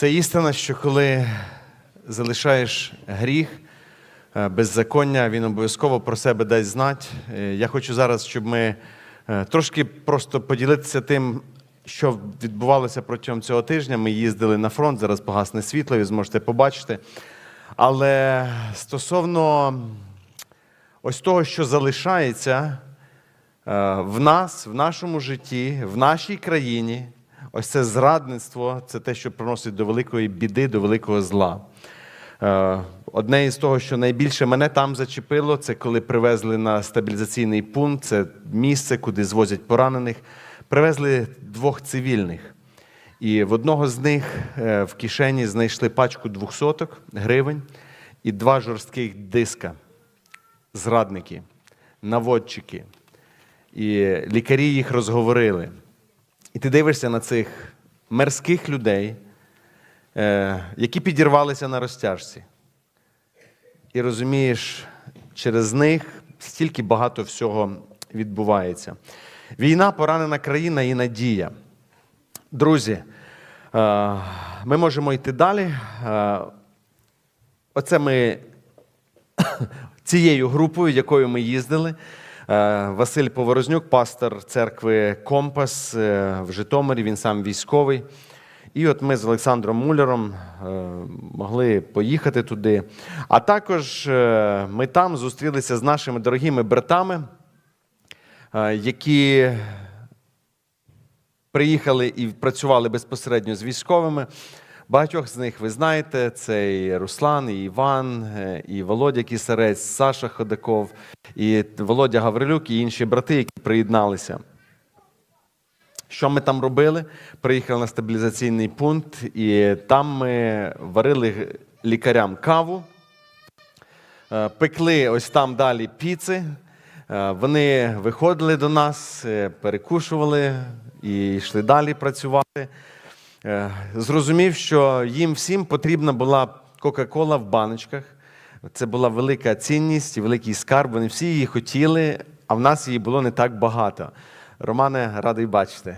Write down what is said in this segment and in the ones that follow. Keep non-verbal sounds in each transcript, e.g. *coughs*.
Це істина, що коли залишаєш гріх, е, беззаконня, він обов'язково про себе дасть знати. Е, Я хочу зараз, щоб ми е, трошки просто поділитися тим, що відбувалося протягом цього тижня. Ми їздили на фронт, зараз погасне світло, ви зможете побачити. Але стосовно ось того, що залишається в нас, в нашому житті, в нашій країні, ось це зрадництво, це те, що приносить до великої біди, до великого зла. Е, Одне із того, що найбільше мене там зачепило, це коли привезли на стабілізаційний пункт, це місце, куди звозять поранених. Привезли двох цивільних. І в одного з них е, в кишені знайшли пачку двохсоток гривень і два жорстких диска. Зрадники, наводчики. І лікарі їх розговорили. І ти дивишся на цих мерзких людей, е, які підірвалися на розтяжці. І розумієш, через них стільки багато всього відбувається. Війна, поранена країна і надія. Друзі, е, ми можемо йти далі. Е, Оце ми *coughs* цією групою, якою ми їздили. Е, Василь Поворознюк, пастор церкви Компас е, в Житомирі, він сам військовий. І от ми з Олександром Муляром е, могли поїхати туди. А також ми там зустрілися з нашими дорогими братами, які приїхали і працювали безпосередньо з військовими. Багатьох з них ви знаєте: це і Руслан, і Іван, е, і Володя Кісарець, Саша Ходаков, і Володя Гаврилюк, і інші брати, які приєдналися. Що ми там робили? Приїхали на стабілізаційний пункт, і там ми варили лікарям каву, е, пекли ось там далі піци. Е, Вони виходили до нас, перекушували і йшли далі працювати. Е, Зрозумів, що їм всім потрібна була Кока-Кола в баночках. Це була велика цінність і великий скарб. Вони всі її хотіли, а в нас її було не так багато. Романе, радий бачити.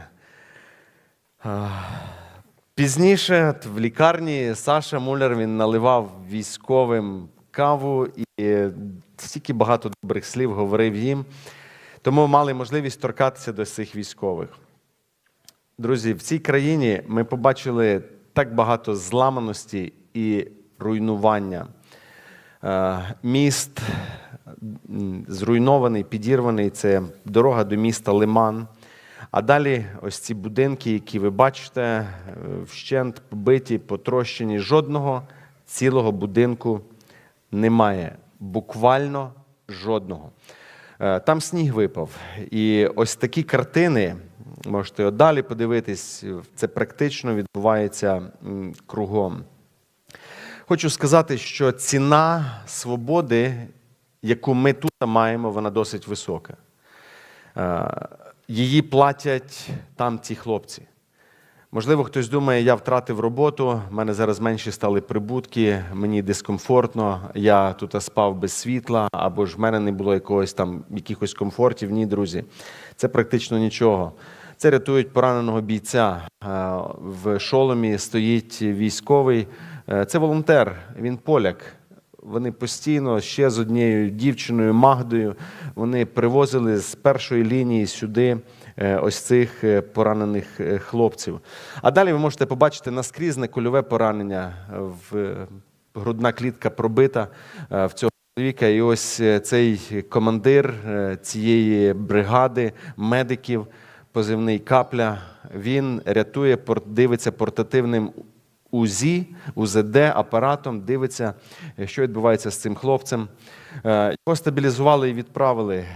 Пізніше в лікарні Саша Муляр він наливав військовим каву і стільки багато добрих слів говорив їм. Тому мали можливість торкатися до цих військових. Друзі, в цій країні ми побачили так багато зламаності і руйнування. Е, Міст зруйнований, підірваний це дорога до міста Лиман. А далі ось ці будинки, які ви бачите, е, вщент побиті, потрощені. Жодного цілого будинку немає. Буквально жодного. Е, Там сніг випав. І ось такі картини, можете далі подивитись, це практично відбувається кругом. Хочу сказати, що ціна свободи, яку ми тут маємо, вона досить висока. Е, Її платять там ці хлопці. Можливо, хтось думає, я втратив роботу, в мене зараз менші стали прибутки, мені дискомфортно, я тут спав без світла, або ж в мене не було якогось там якихось комфортів. Ні, друзі, це практично нічого. Це рятують пораненого бійця. Е, В шоломі стоїть військовий. Е, Це волонтер, він поляк. Вони постійно ще з однією дівчиною Магдою вони привозили з першої лінії сюди е, ось цих поранених хлопців. А далі ви можете побачити наскрізне кульове поранення. В грудна клітка пробита в цього чоловіка. І ось цей командир цієї бригади медиків, позивний капля. Він рятує, дивиться портативним УЗІ, УЗД апаратом, дивиться, що відбувається з цим хлопцем. Е, Його стабілізували і відправили, е,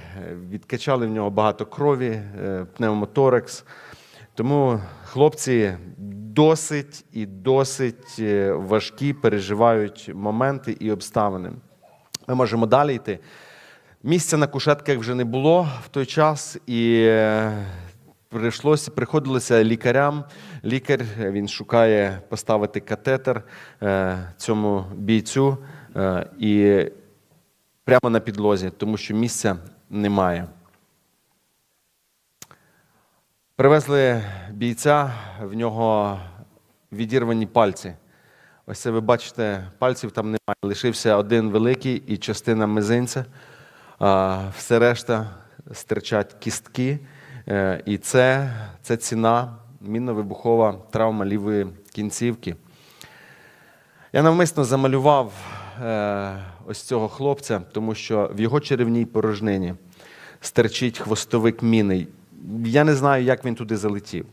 відкачали в нього багато крові, е, пневмоторекс. Тому хлопці досить і досить важкі переживають моменти і обставини. Ми можемо далі йти. Місця на кушетках вже не було в той час, і прийшлося, приходилося лікарям. Лікар е, він шукає поставити катетер е, цьому бійцю е, і прямо на підлозі, тому що місця немає. Привезли бійця, в нього відірвані пальці. Ось це ви бачите, пальців там немає. Лишився один великий і частина мизинця. Все решта стирчать кістки. Е, І це, це ціна мінно-вибухова травма лівої кінцівки. Я навмисно замалював е, ось цього хлопця, тому що в його черевній порожнині стерчить хвостовик міни. Я не знаю, як він туди залетів,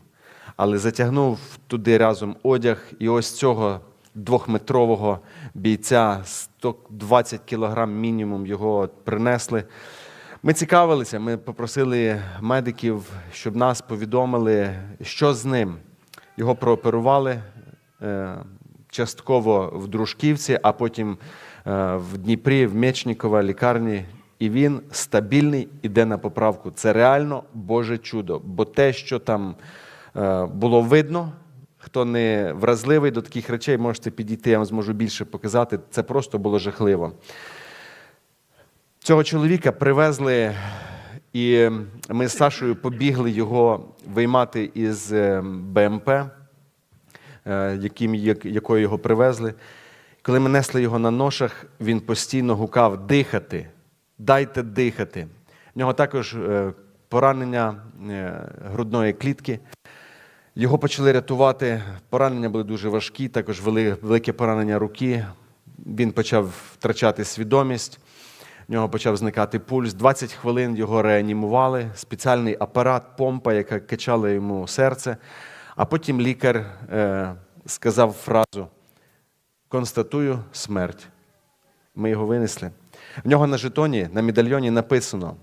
але затягнув туди разом одяг, і ось цього двохметрового бійця 120 кілограм мінімум його принесли. Ми цікавилися, ми попросили медиків, щоб нас повідомили, що з ним. Його прооперували е, частково в Дружківці, а потім е, в Дніпрі, в Мечнікова лікарні. І він стабільний, іде на поправку. Це реально Боже чудо. Бо те, що там е, було видно, хто не вразливий до таких речей, можете підійти, я вам зможу більше показати. Це просто було жахливо. Цього чоловіка привезли, і ми з Сашою побігли його виймати із е, БМП, е, яким, як- якою його привезли. Коли ми несли його на ношах, він постійно гукав дихати, дайте дихати. В нього також е, поранення грудної клітки. Його почали рятувати. Поранення були дуже важкі, також велике поранення руки. Він почав втрачати свідомість. В нього почав зникати пульс. 20 хвилин його реанімували. Спеціальний апарат, помпа, яка качала йому серце. А потім лікар е, сказав фразу: констатую смерть. Ми його винесли. В нього на жетоні, на медальйоні написано: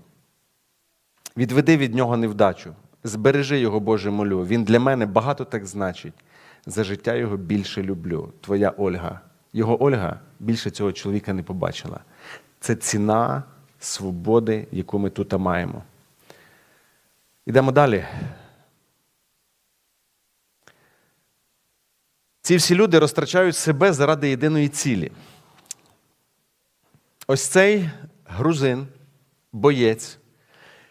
Відведи від нього невдачу, збережи його, Боже, молю. Він для мене багато так значить. За життя його більше люблю. Твоя Ольга. Його Ольга більше цього чоловіка не побачила. Це ціна свободи, яку ми тут маємо. Ідемо далі. Ці всі люди розтрачають себе заради єдиної цілі. Ось цей грузин, боєць,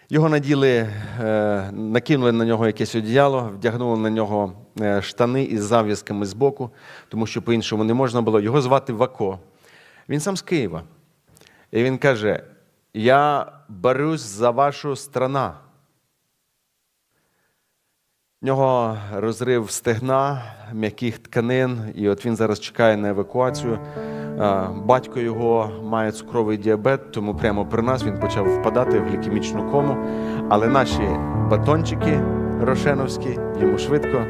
його наділи, е, накинули на нього якесь одіяло, вдягнули на нього е, штани із зав'язками з боку, тому що по-іншому не можна було. Його звати Вако. Він сам з Києва. І він каже: Я борюсь за вашу страна. В нього розрив стегна, м'яких тканин, і от він зараз чекає на евакуацію. Батько його має цукровий діабет, тому прямо при нас він почав впадати в глікемічну кому. Але наші батончики рошеновські йому швидко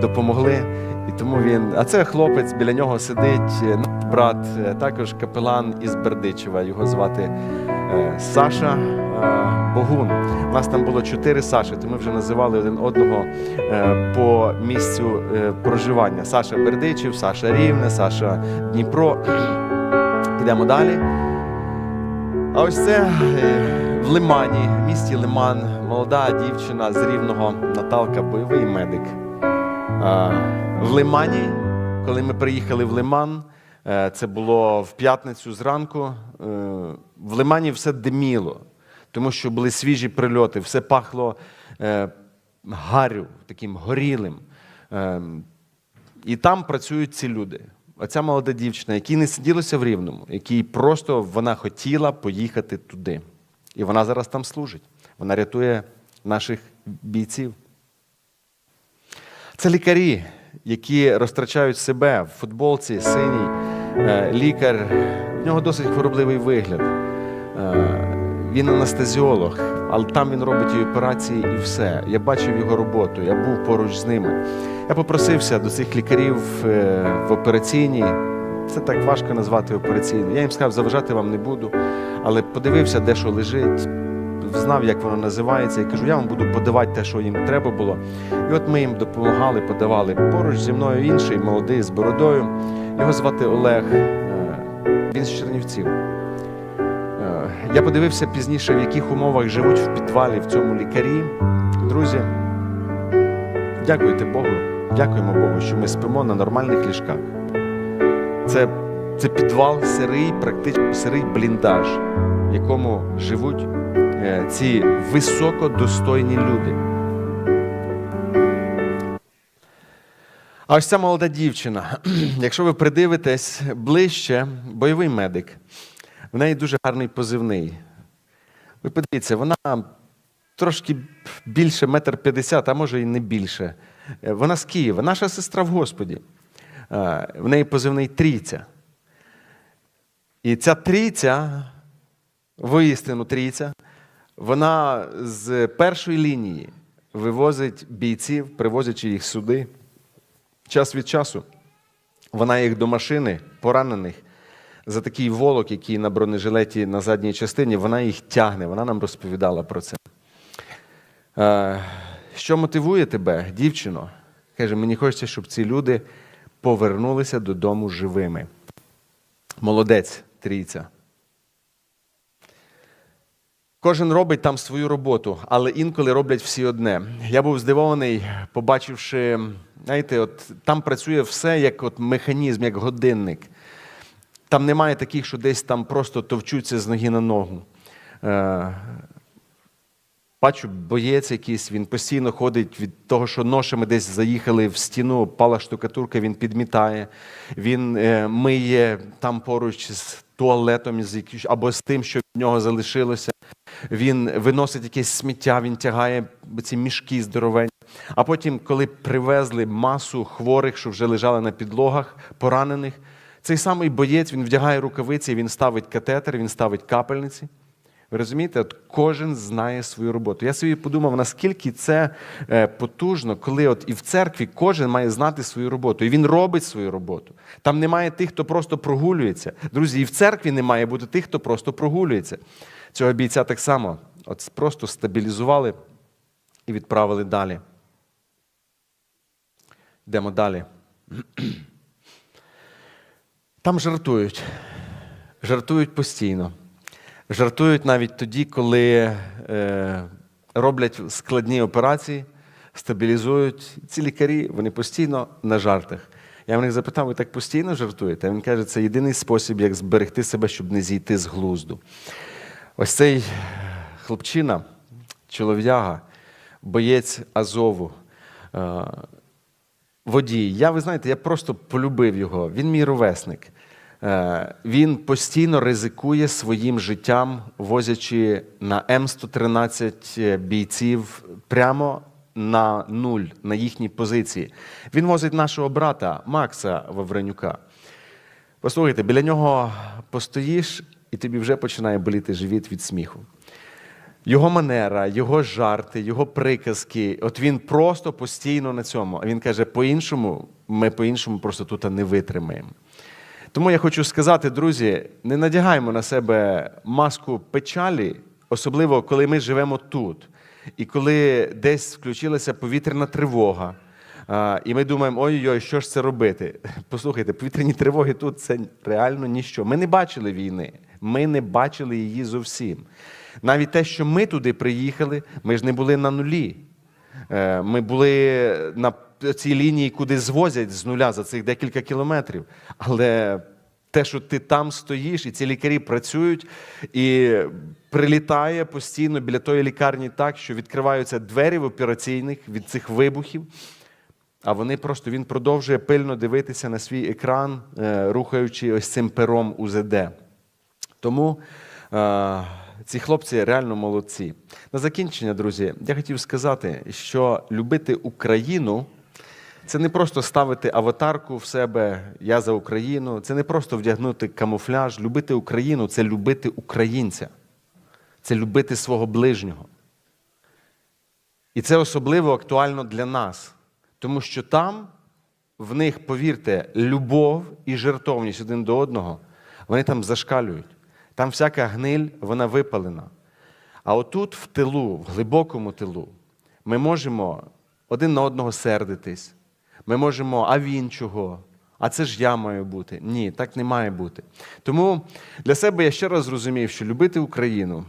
допомогли. І тому він. А це хлопець біля нього сидить, е, наш брат, е, також капелан із Бердичева. Його звати е, Саша Богун. У нас там було чотири Саші, то ми вже називали один одного по місцю проживання. Саша Бердичів, Саша Рівне, Саша Дніпро. Йдемо далі. А ось це в Лимані, в місті Лиман, молода дівчина з рівного Наталка, бойовий медик. В Лимані, коли ми приїхали в Лиман, е, це було в п'ятницю зранку. е, В Лимані все диміло, тому що були свіжі прильоти, все пахло е, гарю, таким горілим. І там працюють ці люди. Оця молода дівчина, якій не сиділося в Рівному, якій просто вона хотіла поїхати туди. І вона зараз там служить. Вона рятує наших бійців. Це лікарі, які розтрачають себе в футболці, синій е, лікар. В нього досить хворобливий вигляд. Е, Він анестезіолог, але там він робить і операції, і все. Я бачив його роботу, я був поруч з ними. Я попросився до цих лікарів е, в операційній. Це так важко назвати операційною. Я їм сказав, заважати вам не буду, але подивився, де що лежить, знав, як воно називається, і кажу, я вам буду подавати те, що їм треба було. І от ми їм допомагали, подавали. Поруч зі мною інший, молодий, з бородою. Його звати Олег. Е, Він з Чернівців. Е, Я подивився пізніше, в яких умовах живуть в підвалі в цьому лікарі. Друзі, дякуйте Богу, дякуємо Богу, що ми спимо на нормальних ліжках. Це, це підвал сирий, практично сирий бліндаж, в якому живуть ці високодостойні люди. А ось ця молода дівчина, *clears throat* якщо ви придивитесь ближче, бойовий медик, в неї дуже гарний позивний. Ви подивіться, вона трошки більше метр п'ятдесят, а може і не більше. Е, Вона з Києва, наша сестра в Господі. Е, В неї позивний трійця. І ця трійця, воістину трійця, вона з першої лінії вивозить бійців, привозячи їх сюди. Час від часу вона їх до машини поранених за такий волок, який на бронежилеті на задній частині, вона їх тягне. Вона нам розповідала про це. Е, Що мотивує тебе, дівчино? Каже, мені хочеться, щоб ці люди повернулися додому живими. Молодець, трійця. Кожен робить там свою роботу, але інколи роблять всі одне. Я був здивований, побачивши, знаєте, от там працює все як от механізм, як годинник. Там немає таких, що десь там просто товчуться з ноги на ногу. Е, Бачу, боєць якийсь, він постійно ходить від того, що ношами десь заїхали в стіну, пала штукатурка, він підмітає, він е, миє там поруч з туалетом або з тим, що від нього залишилося. Він виносить якесь сміття, він тягає ці мішки здоровенні. А потім, коли привезли масу хворих, що вже лежали на підлогах, поранених, цей самий боєць він вдягає рукавиці, він ставить катетер, він ставить капельниці. Ви розумієте, от кожен знає свою роботу. Я собі подумав, наскільки це е, потужно, коли от і в церкві кожен має знати свою роботу, і він робить свою роботу. Там немає тих, хто просто прогулюється. Друзі, і в церкві не має бути тих, хто просто прогулюється. Цього бійця так само от просто стабілізували і відправили далі. Йдемо далі. *clears throat* Там жартують. Жартують постійно. Жартують навіть тоді, коли е, роблять складні операції, стабілізують. Ці лікарі вони постійно на жартах. Я в них запитав, ви так постійно жартуєте? Він каже, це єдиний спосіб, як зберегти себе, щоб не зійти з глузду. Ось цей хлопчина, чолов'яга, боєць Азову, е, водій. Я, ви знаєте, я просто полюбив його. Він мій ровесник. Е, Він постійно ризикує своїм життям, возячи на М113 бійців прямо на нуль, на їхній позиції. Він возить нашого брата Макса Вавренюка. Послухайте, біля нього постоїш, і тобі вже починає боліти живіт від сміху. Його манера, його жарти, його приказки. От він просто постійно на цьому. А він каже: по-іншому, ми по-іншому просто тут не витримаємо. Тому я хочу сказати, друзі, не надягаємо на себе маску печалі, особливо коли ми живемо тут. І коли десь включилася повітряна тривога. І ми думаємо, ой-ой, що ж це робити? *laughs* Послухайте, повітряні тривоги тут це реально ніщо. Ми не бачили війни, ми не бачили її зовсім. Навіть те, що ми туди приїхали, ми ж не були на нулі. Е, Ми були на цій лінії, куди звозять з нуля за цих декілька кілометрів. Але те, що ти там стоїш, і ці лікарі працюють, і прилітає постійно біля тої лікарні так, що відкриваються двері в операційних від цих вибухів. А вони просто він продовжує пильно дивитися на свій екран, е, рухаючи ось цим пером УЗД. Тому е, ці хлопці реально молодці. На закінчення, друзі, я хотів сказати, що любити Україну це не просто ставити аватарку в себе Я за Україну, це не просто вдягнути камуфляж. Любити Україну це любити українця, це любити свого ближнього. І це особливо актуально для нас, тому що там в них, повірте, любов і жертовність один до одного, вони там зашкалюють. Там всяка гниль, вона випалена. А отут, в тилу, в глибокому тилу, ми можемо один на одного сердитись. Ми можемо, а він чого? А це ж я маю бути. Ні, так не має бути. Тому для себе я ще раз зрозумів, що любити Україну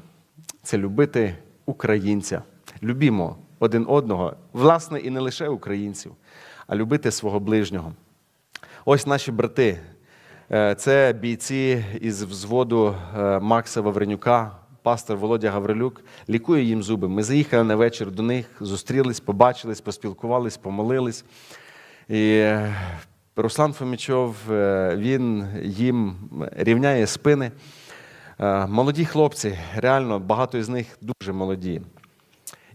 це любити українця. Любімо один одного, власне, і не лише українців, а любити свого ближнього. Ось наші брати. Е, Це бійці із взводу е, Макса Вавренюка, пастор Володя Гаврилюк, лікує їм зуби. Ми заїхали на вечір до них, зустрілись, побачились, поспілкувались, помолились. І е, Руслан Фомічов, е, він їм рівняє спини. Е, Молоді хлопці, реально багато із них дуже молоді.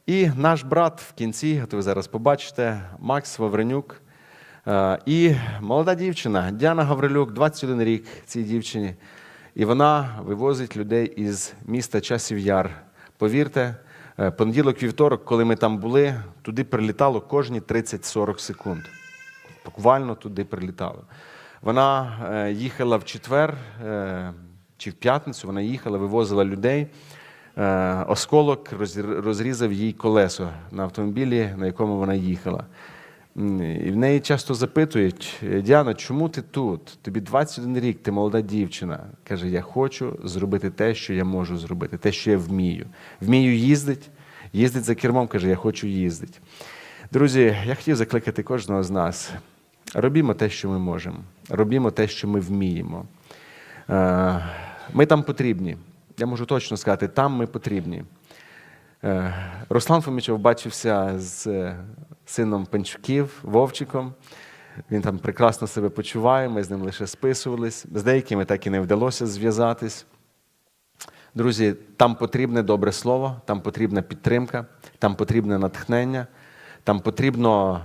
І наш брат в кінці, от ви зараз побачите, Макс Вавренюк. І молода дівчина Діана Гаврилюк, 21 рік цій дівчині. І вона вивозить людей із міста Часів Яр. Повірте, е, понеділок, вівторок, коли ми там були, туди прилітало кожні 30-40 секунд. Буквально туди прилітало. Вона е, їхала в четвер е, чи в п'ятницю, вона їхала, вивозила людей. Е, осколок розрізав їй колесо на автомобілі, на якому вона їхала. І в неї часто запитують: Діана, чому ти тут? Тобі 21 рік, ти молода дівчина. Каже, я хочу зробити те, що я можу зробити, те, що я вмію. Вмію їздити, їздить за кермом, каже, я хочу їздити. Друзі, я хотів закликати кожного з нас. Робімо те, що ми можемо. Робімо те, що ми вміємо. Е, Ми там потрібні. Я можу точно сказати, там ми потрібні. Е, Руслан Фомічов бачився з е, сином Панчуків, Вовчиком. Він там прекрасно себе почуває, ми з ним лише списувались. З деякими так і не вдалося зв'язатись. Друзі, там потрібне добре слово, там потрібна підтримка, там потрібне натхнення, там потрібно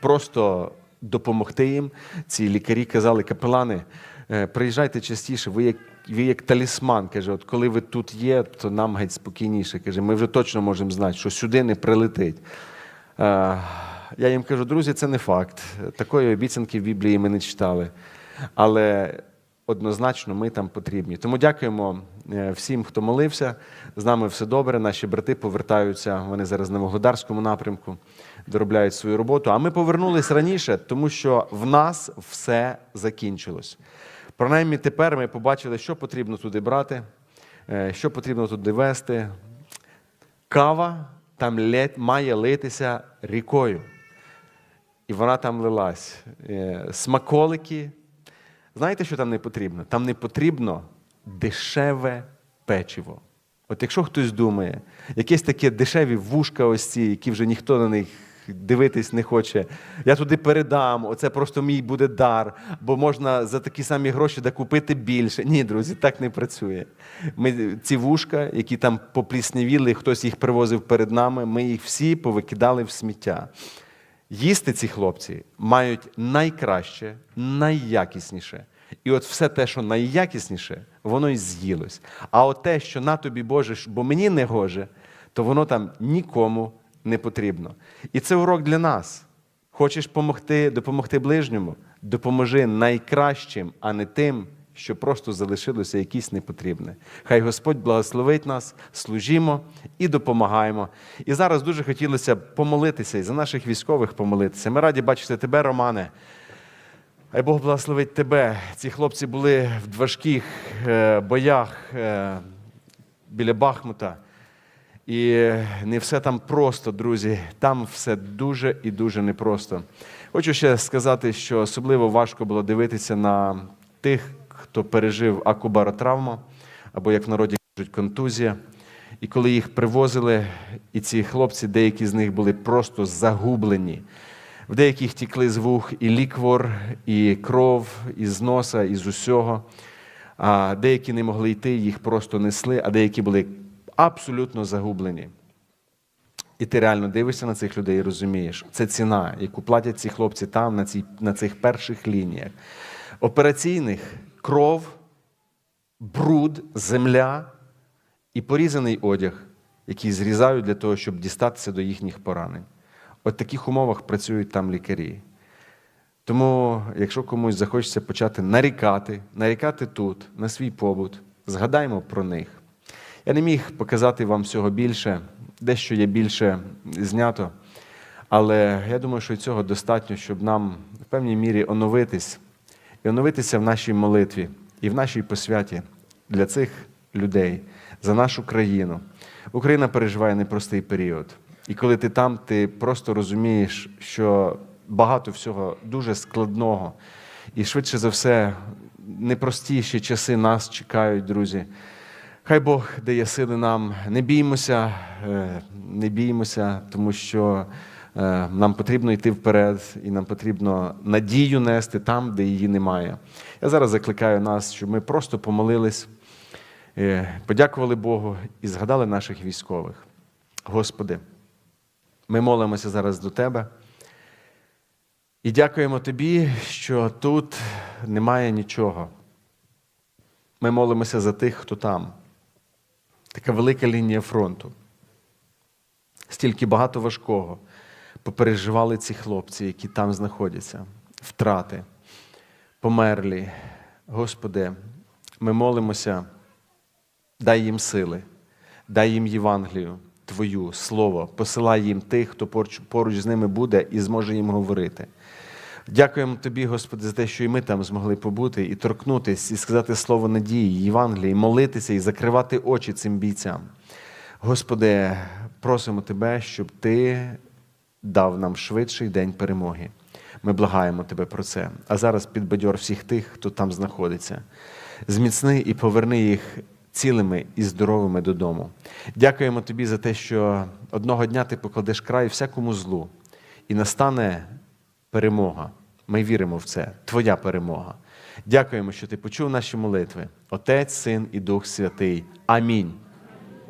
просто допомогти їм. Ці лікарі казали, капелани, е, приїжджайте частіше, ви як, ви як талісман. Каже, от коли ви тут є, то нам геть спокійніше. Каже, ми вже точно можемо знати, що сюди не прилетить. Е, Я їм кажу, друзі, це не факт. Такої обіцянки в Біблії ми не читали. Але однозначно ми там потрібні. Тому дякуємо е, всім, хто молився. З нами все добре. Наші брати повертаються. Вони зараз на Вогледарському напрямку доробляють свою роботу. А ми повернулись раніше, тому що в нас все закінчилось. Принаймні тепер ми побачили, що потрібно туди брати, е, що потрібно туди вести. Кава там має литися рікою. І вона там лилась. Е, Смаколики. Знаєте, що там не потрібно? Там не потрібно дешеве печиво. От якщо хтось думає, якесь таке дешеві вушка, ось ці, які вже ніхто на них дивитись не хоче, я туди передам, оце просто мій буде дар, бо можна за такі самі гроші да купити більше. Ні, друзі, так не працює. Ми ці вушка, які там попліснявіли, хтось їх привозив перед нами, ми їх всі повикидали в сміття. Їсти ці хлопці мають найкраще, найякісніше. І от все те, що найякісніше, воно і з'їлось. А от те, що на тобі Боже, бо мені не гоже, то воно там нікому не потрібно. І це урок для нас. Хочеш помогти, допомогти ближньому? Допоможи найкращим, а не тим, що просто залишилося якісь непотрібне. Хай Господь благословить нас, служімо і допомагаємо. І зараз дуже хотілося б помолитися і за наших військових помолитися. Ми раді бачити тебе, Романе. Хай Бог благословить тебе. Ці хлопці були в важких е, боях е, біля Бахмута. І не все там просто, друзі. Там все дуже і дуже непросто. Хочу ще сказати, що особливо важко було дивитися на тих, хто пережив акубаротравму, або, як в народі кажуть, контузія. І коли їх привозили, і ці хлопці, деякі з них були просто загублені. В деяких тікли з вух і ліквор, і кров, і з носа, і з усього. А деякі не могли йти, їх просто несли, а деякі були абсолютно загублені. І ти реально дивишся на цих людей і розумієш, це ціна, яку платять ці хлопці там, на, цій, на цих перших лініях. Операційних кров, бруд, земля і порізаний одяг, який зрізають для того, щоб дістатися до їхніх поранень. От в таких умовах працюють там лікарі. Тому, якщо комусь захочеться почати нарікати, нарікати тут, на свій побут, згадаймо про них. Я не міг показати вам всього більше, дещо є більше знято, але я думаю, що цього достатньо, щоб нам в певній мірі оновитись і оновитися в нашій молитві і в нашій посвяті для цих людей, за нашу країну. Україна переживає непростий період. І коли ти там, ти просто розумієш, що багато всього дуже складного. І швидше за все, непростіші часи нас чекають, друзі. Хай Бог дає сили нам. Не біймося, е, не біймося, тому що Нам потрібно йти вперед, і нам потрібно надію нести там, де її немає. Я зараз закликаю нас, щоб ми просто помолились, е, подякували Богу і згадали наших військових. Господи, ми молимося зараз до Тебе. І дякуємо Тобі, що тут немає нічого. Ми молимося за тих, хто там. Така велика лінія фронту. Стільки багато важкого попереживали ці хлопці, які там знаходяться, втрати, померлі. Господи, ми молимося, дай їм сили, дай їм Євангелію, Твою, Слово, посилай їм тих, хто поруч, з ними буде і зможе їм говорити. Дякуємо Тобі, Господи, за те, що і ми там змогли побути, і торкнутись, і сказати слово надії, Євангелії, молитися, і закривати очі цим бійцям. Господи, просимо Тебе, щоб Ти дав нам швидший день перемоги. Ми благаємо Тебе про це. А зараз підбадьор всіх тих, хто там знаходиться. Зміцни і поверни їх цілими і здоровими додому. Дякуємо Тобі за те, що одного дня ти покладеш край всякому злу, і настане перемога. Ми віримо в це, Твоя перемога. Дякуємо, що ти почув наші молитви. Отець, Син і Дух Святий. Амінь.